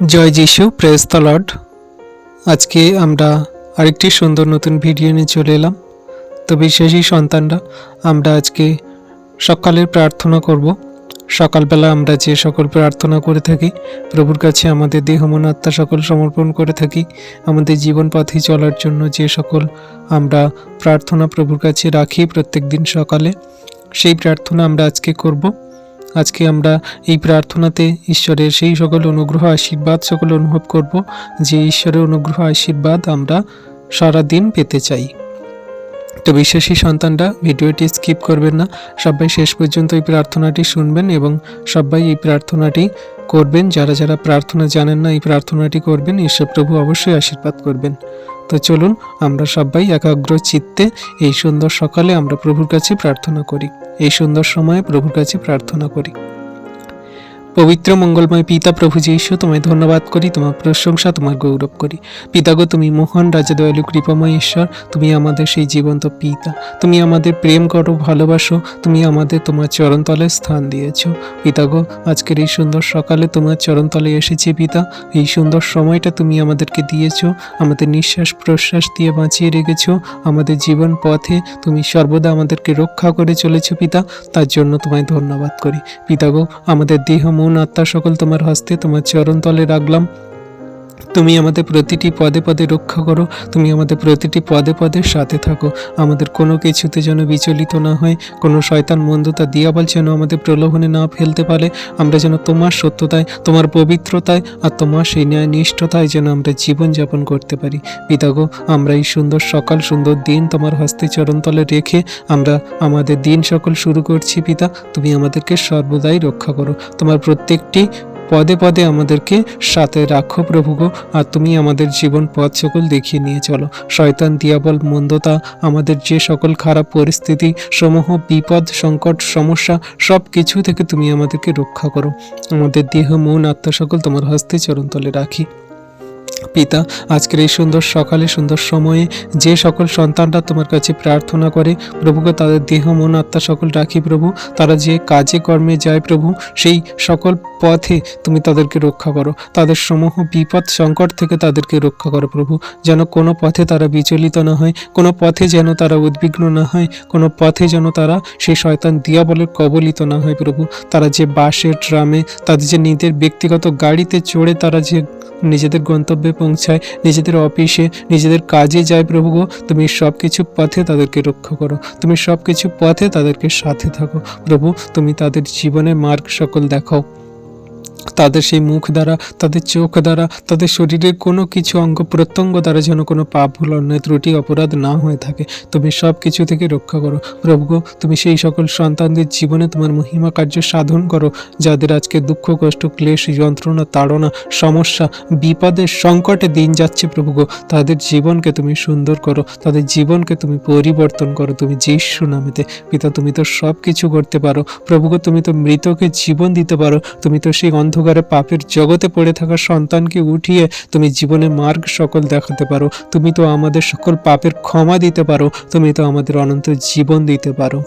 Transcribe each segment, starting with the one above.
জয় যিশু press Lord আজকে আমরা আরেকটি সুন্দর নতুন ভিডিও নিয়ে চলে এলাম। তো বিশ্বাসী সন্তানরা, আমরা আজকে সকালের প্রার্থনা করব। সকালবেলা আমরা যে সকল প্রার্থনা করে থাকি, প্রভুর কাছে আমাদের দেহ, মন, আত্মা সকল সমর্পণ করে থাকি, আমাদের জীবন পথে চলার জন্য যে সকল আমরা প্রার্থনা প্রভুর কাছে রাখি প্রত্যেক দিন সকালে, সেই প্রার্থনা আমরা আজকে করব। আজকে আমরা এই প্রার্থনাতে ঈশ্বরের সেই সকল অনুগ্রহ, আশীর্বাদ, সকল অনুভব করব, যে ঈশ্বরের অনুগ্রহ, আশীর্বাদ আমরা সারা দিন পেতে চাই। তো বিশ্বাসী সন্তানরা ভিডিওটি স্কিপ করবেন না। সবাই শেষ পর্যন্ত এই প্রার্থনাটি শুনবেন এবং সবাই এই প্রার্থনাটি করবেন। যারা যারা প্রার্থনা জানেন না, এই প্রার্থনাটি করবেন। ঈশ্বর প্রভু অবশ্যই আশীর্বাদ করবেন। তো চলুন, আমরা সবাই একাগ্র চিত্তে এই সুন্দর সকালে আমরা প্রভুর কাছে প্রার্থনা করি। এই সুন্দর সময়ে প্রভুর কাছে প্রার্থনা করি। পবিত্র মঙ্গলময় পিতা প্রভু যীশু, তোমায় ধন্যবাদ করি, তোমার প্রশংসা, তোমার গৌরব করি। পিতাগো তুমি মহান রাজা, দয়ালু, কৃপাময় ঈশ্বর, তুমি আমাদের সেই জীবন্ত পিতা। তুমি আমাদের প্রেম করো, ভালোবাসো, তুমি আমাদের তোমার চরণতলে স্থান দিয়েছ। পিতাগো আজকের এই সুন্দর সকালে তোমার চরণতলে এসেছি পিতা। এই সুন্দর সময়টা তুমি আমাদেরকে দিয়েছ, আমাদের নিঃশ্বাস প্রশ্বাস দিয়ে বাঁচিয়ে রেখেছো, আমাদের জীবন পথে তুমি সর্বদা আমাদেরকে রক্ষা করে চলেছ পিতা। তার জন্য তোমায় ধন্যবাদ করি। পিতাগো আমাদের দেহ, মন আত্মা সকল তোমার হস্তে তোমার চরণ তলে রাখলাম। তুমি আমাদের প্রতিটি পদে পদে রক্ষা করো, তুমি আমাদের প্রতিটি পদে পদে সাথে থাকো। আমাদের কোনো কিছুতে যেন বিচলিত না হয়, কোনো শয়তান মন্দতা দিয়াবল যেন আমাদের প্রলোভনে না ফেলতে পারে। আমরা যেন তোমার সত্যতায়, তোমার পবিত্রতায় আর তোমার সেই ন্যায় নিষ্ঠতায় যেন আমরা জীবনযাপন করতে পারি। পিতাগো আমরা এই সুন্দর সকাল, সুন্দর দিন তোমার হস্তে চরণতলে রেখে আমরা আমাদের দিন সকল শুরু করছি পিতা। তুমি আমাদেরকে সর্বদাই রক্ষা করো। তোমার প্রত্যেকটি পদে পদে আমাদেরকে সাথে রাখো প্রভু গো আর তুমি আমাদের জীবন পথ সকল দেখিয়ে নিয়ে চলো। শয়তান, দিয়াবল, মন্দতা, আমাদের যে সকল খারাপ পরিস্থিতি, সমূহ, বিপদ, সংকট, সমস্যা, সব কিছু থেকে তুমি আমাদেরকে রক্ষা করো। আমাদের দেহ, মন, আত্মা সকল তোমার হস্তে চরণতলে রাখি। পিতা, আজকের এই সুন্দর সকালে, সুন্দর সময়ে যে সকল সন্তানরা তোমার কাছে প্রার্থনা করে, প্রভুকে তাদের দেহ, মন, আত্মা সকল রাখি প্রভু, তারা যে কাজে, কর্মে যায় প্রভু, সেই সকল পথে তুমি তাদেরকে রক্ষা করো। তাদের সমূহ বিপদ, সংকট থেকে তাদেরকে রক্ষা করো প্রভু, যেন কোনো পথে তারা বিচলিত না হয়, কোনো পথে যেন তারা উদ্বিগ্ন না হয়, কোনো পথে যেন তারা সেই শয়তান দিয়াবলের কবলিত না হয় প্রভু। তারা যে বাসে ট্রামে তাদের যে নিজেদের ব্যক্তিগত গাড়িতে চড়ে তারা যে নিজেদের গন্তব্যে পৌঁছায়, নিজেদের অফিসে, নিজেদের কাজে যায় প্রভু গো। তুমি সব কিছু পথে তাদেরকে রক্ষা করো। তুমি সব কিছু পথে তাদেরকে সাথে থাকো। প্রভু, তুমি তাদের জীবনে মার্গ সকল দেখাও। তাদের সেই মুখ দ্বারা, তাদের চোখ দ্বারা, তাদের শরীরের কোনো কিছু অঙ্গ প্রত্যঙ্গ দ্বারা যেন কোনো পাপ, ভুল, অন্যায়, ত্রুটি, অপরাধ না হয়ে থাকে। তুমি সব কিছু থেকে রক্ষা করো। প্রভু তুমি সেই সকল সন্তানদের জীবনে তোমার মহিমা কার্য সাধন করো, যাদের আজকে দুঃখ, কষ্ট, ক্লেশ, যন্ত্রণা, তাড়না, সমস্যা, বিপদের সংকটে দিন যাচ্ছে প্রভু তাদের জীবনকে তুমি সুন্দর করো, তাদের জীবনকে তুমি পরিবর্তন করো, তুমি যিশু নামেতে। পিতা, তুমি তো সব কিছু করতে পারো। প্রভু তুমি তো মৃতকে জীবন দিতে পারো, তুমি তো সেই অন্ধকারে পাপের জগতে পড়ে থাকা সন্তানকে উঠিয়ে তুমি জীবনে মার্গ সকল দেখাতে পারো। তুমি তো আমাদের সকল পাপের ক্ষমা দিতে পারো। তুমি তো আমাদের অনন্ত জীবন দিতে পারো।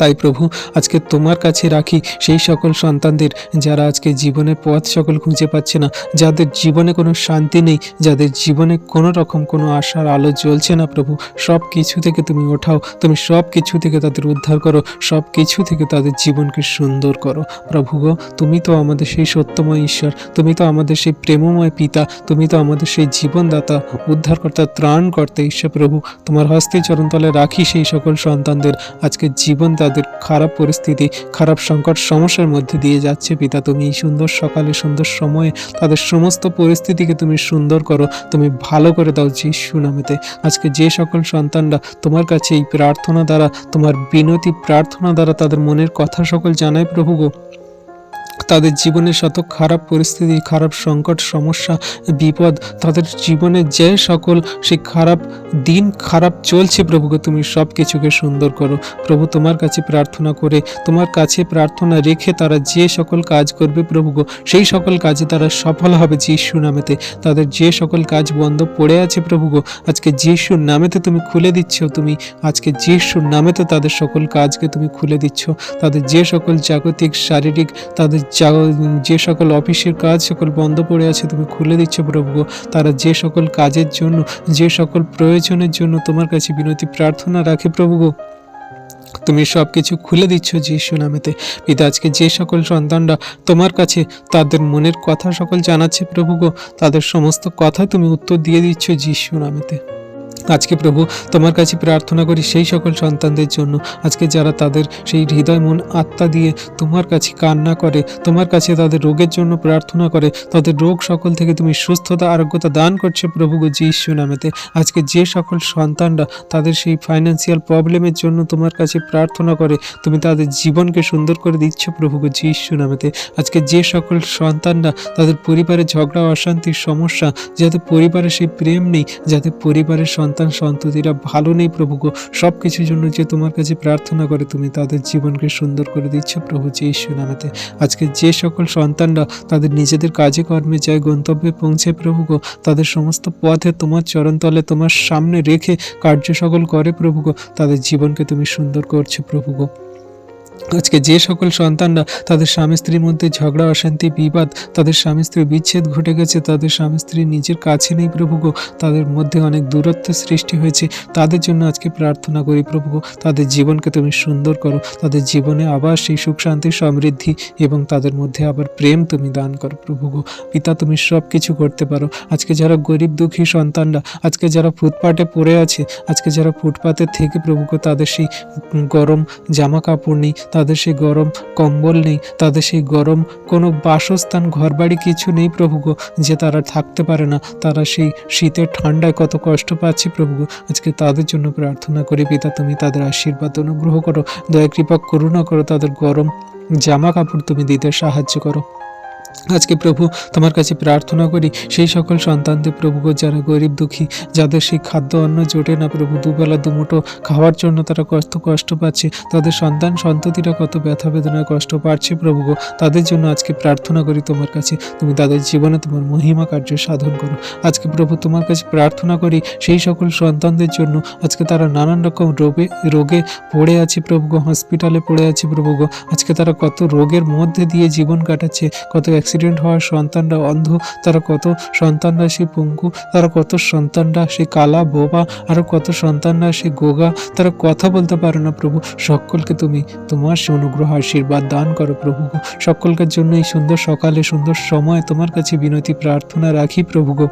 তাই প্রভু, আজকে তোমার কাছে রাখি সেই সকল সন্তানদের যারা আজকে জীবনের পথ সকল খুঁজে পাচ্ছে না, যাদের জীবনে কোনো শান্তি নেই, যাদের জীবনে কোনো রকম কোনো আশার আলো জ্বলছে না প্রভু সব কিছু থেকে তুমি ওঠাও, তুমি সব কিছু থেকে তাদের উদ্ধার করো সব কিছু থেকে তাদের জীবনকে সুন্দর করো। প্রভু গো, তুমি তো আমাদের সেই সত্যময় ঈশ্বর, তুমি তো আমাদের সেই প্রেমময় পিতা, তুমি তো আমাদের সেই জীবনদাতা, উদ্ধারকর্তা, ত্রাণকর্তা ঈশ্বর প্রভু, তোমার হস্তে চরণতলে রাখি সেই সকল সন্তানদের, আজকে জীবন তাদের খারাপ পরিস্থিতি, খারাপ সংকট, সমস্যার মধ্যে দিয়ে যাচ্ছে। পিতা, তুমি এই সুন্দর সকালে, সুন্দর সময়ে তাদের সমস্ত পরিস্থিতিকে তুমি সুন্দর করো। তুমি ভালো করে দাও যিশু নামেতে। আজকে যে সকল সন্তানরা তোমার কাছে এই প্রার্থনা দ্বারা, তোমার বিনতি প্রার্থনা দ্বারা তাদের মনের কথা সকল জানায় প্রভু গো। তাদের জীবনে শত খারাপ পরিস্থিতি, খারাপ সংকট, সমস্যা, বিপদ, তাদের জীবনে যে সকল সেই খারাপ দিন, খারাপ চলছে প্রভুকে, তুমি সব কিছুকে সুন্দর করো। প্রভু তোমার কাছে প্রার্থনা করে, তোমার কাছে প্রার্থনা রেখে তারা যে সকল কাজ করবে প্রভু গো সেই সকল কাজে তারা সফল হবে যিশু নামেতে। তাদের যে সকল কাজ বন্ধ পড়ে আছে প্রভু গো আজকে যিশুর নামেতে তুমি খুলে দিচ্ছ, তুমি আজকে যিশুর নামেতে তাদের সকল কাজকে তুমি খুলে দিচ্ছ। তাদের যে সকল জাগতিক, শারীরিক, তাদের যা- সকল অফিসের কাজ, সকল বন্ধ পড়ে আছে তুমি খুলে দিচ্ছ প্রভু তারা যে সকল কাজের জন্য, যে সকল প্রয়োজনের জন্য তোমার কাছে বিনতি, প্রার্থনা রাখে প্রভু তুমি সব কিছু খুলে দিচ্ছ যিশু নামেতে। পিতা, আজকে যে সকল সন্তানরা তোমার কাছে, তাদের মনের কথা সকল জানাচ্ছে প্রভু গো, তাদের সমস্ত কথা তুমি উত্তর দিয়ে দিচ্ছ যিশু নামেতে। আজকে প্রভু তোমার কাছে প্রার্থনা করি সেই সকল সন্তানদের জন্য। আজকে যারা তাদের সেই হৃদয়, মন, আত্মা দিয়ে তোমার কাছে কান্না করে, তোমার কাছে তাদের রোগের জন্য প্রার্থনা করে, তাদের রোগ সকল থেকে তুমি সুস্থতা, আরোগ্যতা দান করছ প্রভু যিশু নামেতে। আজকে যে সকল সন্তানরা তাদের সেই ফাইন্যান্সিয়াল প্রবলেমের জন্য তোমার কাছে প্রার্থনা করে, তুমি তাদের জীবনকে সুন্দর করে দিচ্ছ প্রভু যিশু নামেতে। আজকে যে সকল সন্তানরা তাদের পরিবারে ঝগড়া, অশান্তির সমস্যা, যাতে পরিবারে সেই প্রেম নেই, যাতে পরিবারের সন্তান সন্ততিরা ভালো নেই প্রভু গো। সব কিছুর জন্য যে তোমার কাছে প্রার্থনা করে, তুমি তাদের জীবনকে সুন্দর করে দিচ্ছ প্রভু যে ঈশ্বর নামেতে। আজকে যে সকল সন্তানরা তাদের নিজেদের কাজে কর্মে যায়, গন্তব্যে পৌঁছে প্রভু গো, তাদের সমস্ত পথে তোমার চরণতলে, তোমার সামনে রেখে কার্য সকল করে প্রভু গো, তাদের জীবনকে তুমি সুন্দর করছ প্রভু গো। আজকে যে সকল সন্তানরা তাদের স্বামী স্ত্রীর মধ্যে ঝগড়া, অশান্তি, বিবাদ, তাদের স্বামী স্ত্রীর বিচ্ছেদ ঘটে গেছে, তাদের স্বামী স্ত্রী নিজের কাছে নেই প্রভু গো, তাদের মধ্যে অনেক দূরত্ব সৃষ্টি হয়েছে, তাদের জন্য আজকে প্রার্থনা করি প্রভু গো, তাদের জীবনকে তুমি সুন্দর করো, তাদের জীবনে আবার সেই সুখ, শান্তি, সমৃদ্ধি এবং তাদের মধ্যে আবার প্রেম তুমি দান করো প্রভু গো। পিতা, তুমি সব কিছু করতে পারো। আজকে যারা গরিব, দুঃখী সন্তানরা, আজকে যারা ফুটপাটে পড়ে আছে, আজকে যারা ফুটপাতে থেকে প্রভু গো, তাদের সেই গরম জামা কাপড় নেই তাদের সেই গরম কম্বল নেই, তাদের সেই গরম কোনো বাসস্থান, ঘরবাড়ি কিছু নেই প্রভু গো, যে তারা থাকতে পারে না। তারা সেই শীতের ঠান্ডায় কত কষ্ট পাচ্ছে প্রভু গো। আজকে তাদের জন্য প্রার্থনা করি পিতা, তুমি তাদের আশীর্বাদ অনুগ্রহ করো। দয়া কৃপা করুণা করো, তাদের গরম জামা কাপড় তুমি দিতে সাহায্য করো। আজকে প্রভু তোমার কাছে প্রার্থনা করি, সেই সকল সন্তানদের প্রভু যারা গরিব দুঃখী, যাদের সেই খাদ্য অন্ন জোটে না প্রভু, দুবেলা দুমুঠো খাওয়ার জন্য তারা কষ্ট কষ্ট পাচ্ছে, তাদের সন্তান সন্ততিরা কত ব্যথা বেদনায় কষ্ট পাচ্ছে প্রভু গো, তাদের জন্য আজকে প্রার্থনা করি তোমার কাছে, তুমি তাদের জীবনে তোমার মহিমা কার্য সাধন করো। আজকে প্রভু তোমার কাছে প্রার্থনা করি, সেই সকল সন্তানদের জন্য আজকে তারা নানান রকম রোগে রোগে পড়ে আছে প্রভু গো হসপিটালে পড়ে আছে প্রভু গো, আজকে তারা কত রোগের মধ্যে দিয়ে জীবন কাটাচ্ছে, কত অ্যাক্সিডেন্ট হওয়ার সন্তানরা অন্ধ, তারা কত সন্তানরা সে পঙ্গু, তারা কত সন্তানরা সে কালা, বোবা আরও কত সন্তানরা সে গোগা, তারা কথা বলতে পারে না প্রভু। সকলকে তুমি তোমার সে অনুগ্রহ, আশীর্বাদ দান করো প্রভু সকলকার জন্য এই সুন্দর সকালে, সুন্দর সময় তোমার কাছে বিনতি, প্রার্থনা রাখি প্রভু গো।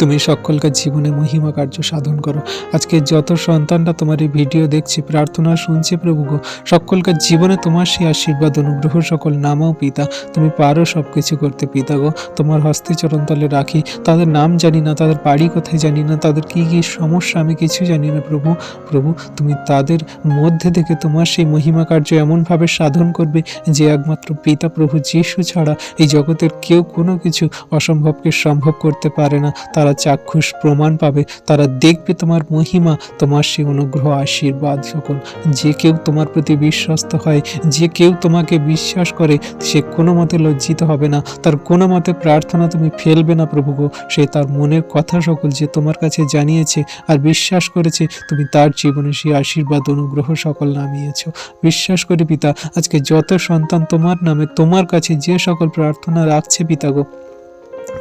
তুমি সকলকার জীবনে মহিমা কার্য সাধন করো। আজকে যত সন্তানরা তোমার এই ভিডিও দেখছে, প্রার্থনা শুনছে প্রভু গো সকলকার জীবনে তোমার সেই আশীর্বাদ, অনুগ্রহ সকল নামাও পিতা তুমি পারো সব কিছু করতে পিতা গো। তোমার হস্তে চরণতলে রাখি। তাদের নাম জানি না, তাদের বাড়ি কোথায় জানি না, তাদের কি কি সমস্যা আমি কিছু জানি না প্রভু। প্রভু, তুমি তাদের মধ্যে থেকে তোমার সেই মহিমা কার্য এমনভাবে সাধন করবে যে একমাত্র পিতা প্রভু যিশু ছাড়া এই জগতের কেউ কোনো কিছু অসম্ভবকে সম্ভব করতে পারে না। তারা চাক্ষুষ প্রমাণ পাবে, তারা দেখবে তোমার মহিমা, তোমার সেই অনুগ্রহ, আশীর্বাদ সকল যে কেউ তোমার প্রতি বিশ্বস্ত হয়, যে কেউ তোমাকে বিশ্বাস করে, সে কোনো মতে লজ্জিত হবে না। তার কোনো মতে প্রার্থনা তুমি ফেলবে না প্রভু গো। সে তার মনের কথা সকল যে তোমার কাছে জানিয়েছে আর বিশ্বাস করেছে, তুমি তার জীবনে সেই আশীর্বাদ, অনুগ্রহ সকল নামিয়েছ। বিশ্বাস করে পিতা, আজকে যত সন্তান তোমার নামে, তোমার কাছে যে সকল প্রার্থনা রাখছে পিতা গো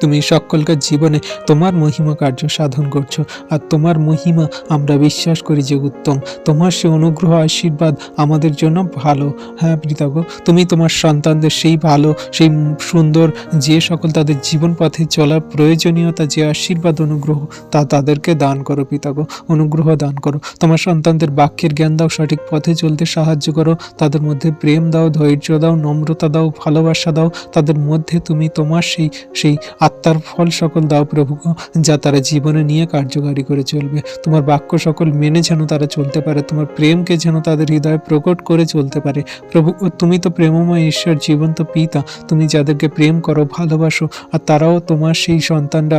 তুমি সকলকার জীবনে তোমার মহিমা কার্য সাধন করছ, আর তোমার মহিমা আমরা বিশ্বাস করি যে উত্তম। তোমার সে অনুগ্রহ, আশীর্বাদ আমাদের জন্য ভালো। হ্যাঁ পিতাগ তুমি তোমার সন্তানদের সেই ভালো, সেই সুন্দর, যে সকল তাদের জীবন পথে চলার প্রয়োজনীয়তা, যে আশীর্বাদ, অনুগ্রহ তা তাদেরকে দান করো পিতাগ অনুগ্রহ দান করো। তোমার সন্তানদের বাক্যের জ্ঞান দাও, সঠিক পথে চলতে সাহায্য করো, তাদের মধ্যে প্রেম দাও, ধৈর্য দাও, নম্রতা দাও, ভালোবাসা দাও, তাদের মধ্যে তুমি তোমার সেই সেই আত্মার ফল সকল দাও প্রভু যা তারা জীবনে নিয়ে কার্যকারী করে চলবে। তোমার বাক্য সকল মেনে যেন তারা চলতে পারে, তোমার প্রেমকে যেন তাদের হৃদয়ে প্রকট করে চলতে পারে। প্রভু তুমি তো প্রেমময় ঈশ্বর, জীবন্ত পিতা, তুমি যাদেরকে প্রেম করো, ভালোবাসো, আর তারাও তোমার সেই সন্তানরা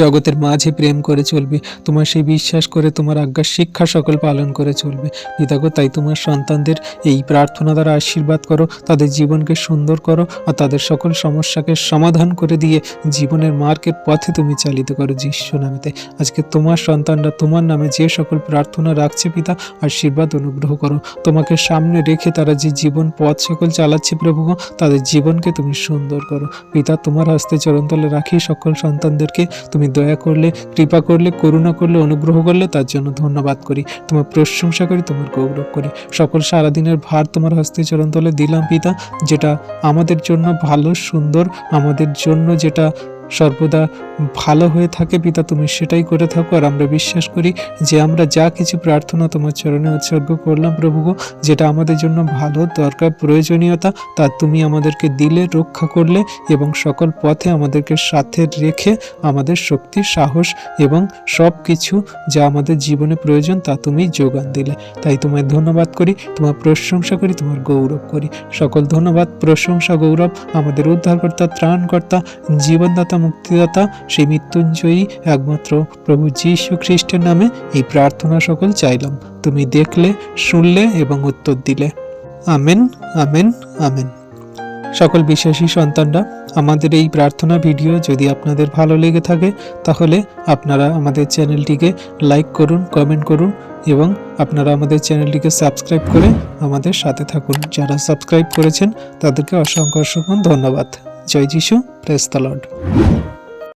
জগতের মাঝে প্রেম করে চলবে, তোমার সেই বিশ্বাস করে তোমার আজ্ঞার শিক্ষা সকল পালন করে চলবে। পিতাগো তাই তোমার সন্তানদের এই প্রার্থনা দ্বারা আশীর্বাদ করো, তাদের জীবনকে সুন্দর করো আর তাদের সকল সমস্যাকে সমাধান করে দিয়ে জীবনের মার্কের পথে তুমি চালিত করো যিশু নামেতে। আজকে তোমার সন্তানরা তোমার নামে যে সকল প্রার্থনা রাখছে পিতা, আশীর্বাদ অনুগ্রহ করো। তোমাকে সামনে রেখে তারা যে জীবন পথ সকল চালাচ্ছে প্রভু তাদের জীবনকে তুমি সুন্দর করো। পিতা, তোমার হস্তে চরণতলে রাখি সকল সন্তানদেরকে তুমি দয়া করলে, কৃপা করলে, করুণা করলে, অনুগ্রহ করলে তার জন্য ধন্যবাদ করি। তোমার প্রশংসা করি, তোমার গৌরব করি। সকল সারাদিনের ভার তোমার হস্তে চরণতলে দিলাম পিতা, যেটা আমাদের জন্য ভালো, সুন্দর, আমাদের জন্য যেটা সর্বদা ভালো হয়ে থাকে পিতা, তুমি সেটাই করে থাকো। আর আমরা বিশ্বাস করি যে আমরা যা কিছু প্রার্থনা তোমার চরণে উৎসর্গ করলাম প্রভু যেটা আমাদের জন্য ভালো, দরকার, প্রয়োজনীয়তা, তা তুমি আমাদেরকে দিলে, রক্ষা করলে এবং সকল পথে আমাদেরকে সাথে রেখে আমাদের শক্তি, সাহস এবং সব কিছু যা আমাদের জীবনে প্রয়োজন, তা তুমি যোগান দিলে। তাই তোমায় ধন্যবাদ করি, তোমার প্রশংসা করি, তোমার গৌরব করি। সকল ধন্যবাদ, প্রশংসা, গৌরব আমাদের উদ্ধারকর্তা, ত্রাণকর্তা, জীবনদাতা মুক্তিদাতা, সেই মৃত্যুঞ্জয়ী একমাত্র প্রভু যীশু খ্রিস্টের নামে এই প্রার্থনা সকল চাইলাম। তুমি দেখলে, শুনলে এবং উত্তর দিলে। Amen amen amen. সকল বিশ্বাসী সন্তানরা, আমাদের এই প্রার্থনা ভিডিও যদি আপনাদের ভালো লেগে থাকে, তাহলে আপনারা আমাদের চ্যানেলটিকে লাইক করুন, কমেন্ট করুন এবং আপনারা আমাদের চ্যানেলটিকে সাবস্ক্রাইব করে আমাদের সাথে থাকুন। যারা সাবস্ক্রাইব করেছেন, তাদেরকে অসংখ্য অসংখ্য ধন্যবাদ। জয় যিশু। Press the Lord